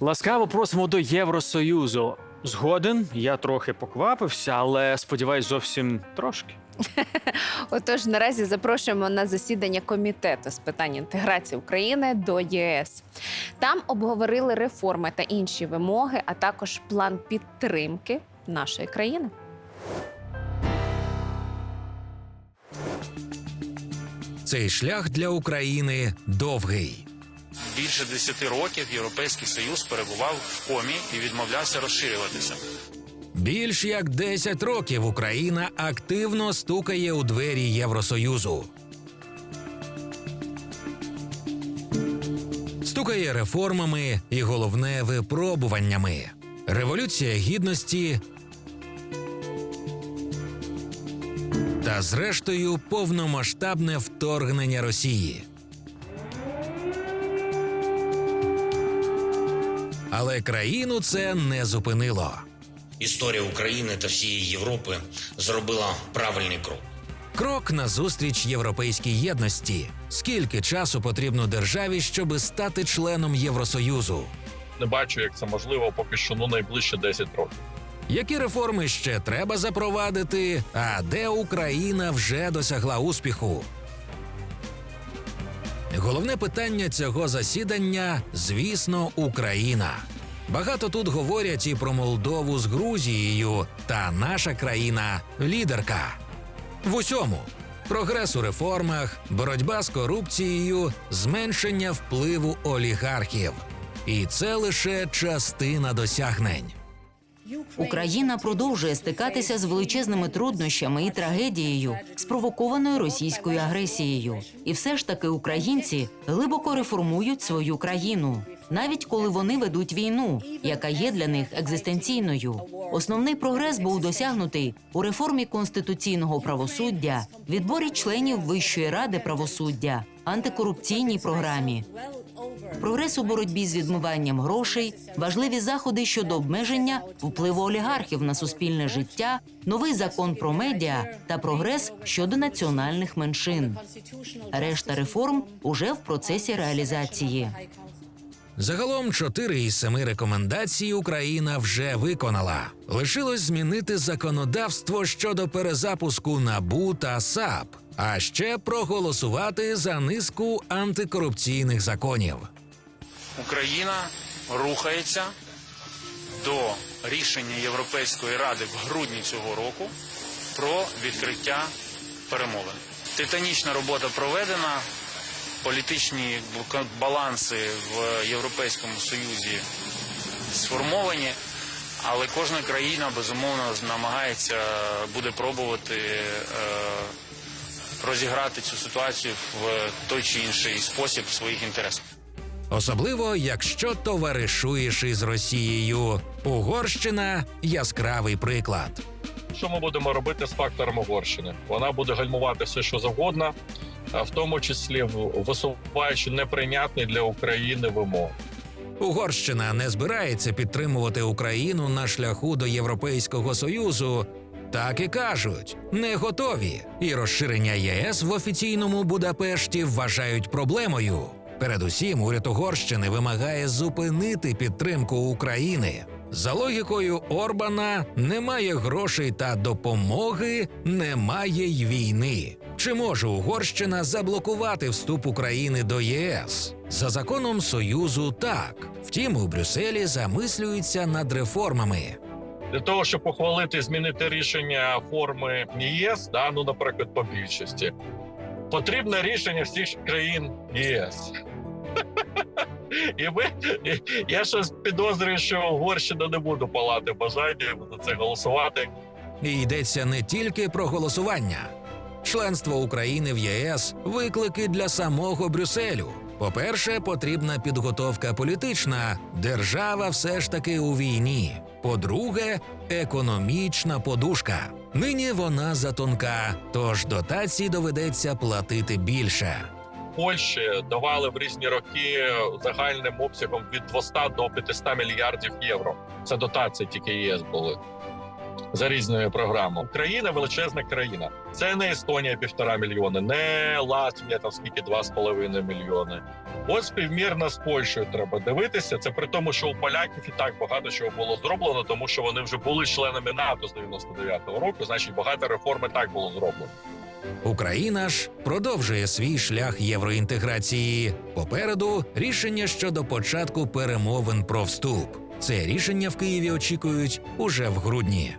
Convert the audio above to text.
Ласкаво просимо до Євросоюзу. Згоден, я трохи поквапився, але сподіваюсь, зовсім трошки. Отож, наразі запрошуємо на засідання комітету з питань інтеграції України до ЄС. Там обговорили реформи та інші вимоги, а також план підтримки нашої країни. Цей шлях для України довгий. Більше 10 років Європейський Союз перебував в комі і відмовлявся розширюватися. Більш як 10 років Україна активно стукає у двері Євросоюзу. Стукає реформами і головне випробуваннями. Революція гідності та, зрештою, повномасштабне вторгнення Росії. Але країну це не зупинило. Історія України та всієї Європи зробила правильний крок. Крок назустріч європейській єдності. Скільки часу потрібно державі, щоби стати членом Євросоюзу? не бачу, як це можливо поки що ну найближче 10 років. Які реформи ще треба запровадити? А де Україна вже досягла успіху? Головне питання цього засідання, звісно, Україна. Багато тут говорять і про Молдову з Грузією, та наша країна лідерка. В усьому прогрес у реформах, боротьба з корупцією, зменшення впливу олігархів. І це лише частина досягнень. Україна продовжує стикатися з величезними труднощами і трагедією, спровокованою російською агресією. І все ж таки українці глибоко реформують свою країну, навіть коли вони ведуть війну, яка є для них екзистенційною. Основний прогрес був досягнутий у реформі конституційного правосуддя, відборі членів Вищої ради правосуддя, антикорупційній програмі, прогрес у боротьбі з відмиванням грошей, важливі заходи щодо обмеження впливу олігархів на суспільне життя, новий закон про медіа та прогрес щодо національних меншин. Решта реформ уже в процесі реалізації. Загалом чотири із семи рекомендацій Україна вже виконала. Лишилось змінити законодавство щодо перезапуску НАБУ та САП, а ще проголосувати за низку антикорупційних законів. Україна рухається до рішення Європейської ради в грудні цього року про відкриття перемовин. Титанічна робота проведена, політичні баланси в Європейському Союзі сформовані, але кожна країна безумовно намагається буде пробувати е, розіграти цю ситуацію в той чи інший спосіб своїх інтересах. Особливо, якщо товаришуєш із Росією. Угорщина яскравий приклад. Що ми будемо робити з фактором Угорщини? Вона буде гальмувати все, що завгодно, в тому числі висуваючи неприйнятні для України вимоги. Угорщина не збирається підтримувати Україну на шляху до Європейського союзу. Так і кажуть, не готові. І розширення ЄС в офіційному Будапешті вважають проблемою. Передусім, уряд Угорщини вимагає зупинити підтримку України. За логікою Орбана, немає грошей та допомоги, немає й війни. Чи може Угорщина заблокувати вступ України до ЄС? За законом Союзу так. Втім, у Брюсселі замислюються над реформами. Для того, щоб похвалити змінити рішення форми ЄС, да, ну, наприклад, по більшості, потрібне рішення всіх країн ЄС. І ми, я щось підозрюю, що Угорщина не буде палати бажання за це голосувати. І йдеться не тільки про голосування. Членство України в ЄС виклики для самого Брюсселю. По-перше, потрібна підготовка політична. Держава все ж таки у війні. По-друге, економічна подушка. Нині вона затонка, тож дотацій доведеться платити більше. Польщі давали в різні роки загальним обсягом від 200 до 500 мільярдів євро. Це дотації тільки ЄС були. За різними програмами. Україна величезна країна. Це не Естонія півтора мільйони, не Латвія, там скільки два з половиною мільйони. От співмірно з Польщею треба дивитися. Це при тому, що у поляків і так багато чого було зроблено, тому що вони вже були членами НАТО з 99-го року. Значить, багато реформ і так було зроблено. Україна ж продовжує свій шлях євроінтеграції. Попереду рішення щодо початку перемовин про вступ. Це рішення в Києві очікують уже в грудні.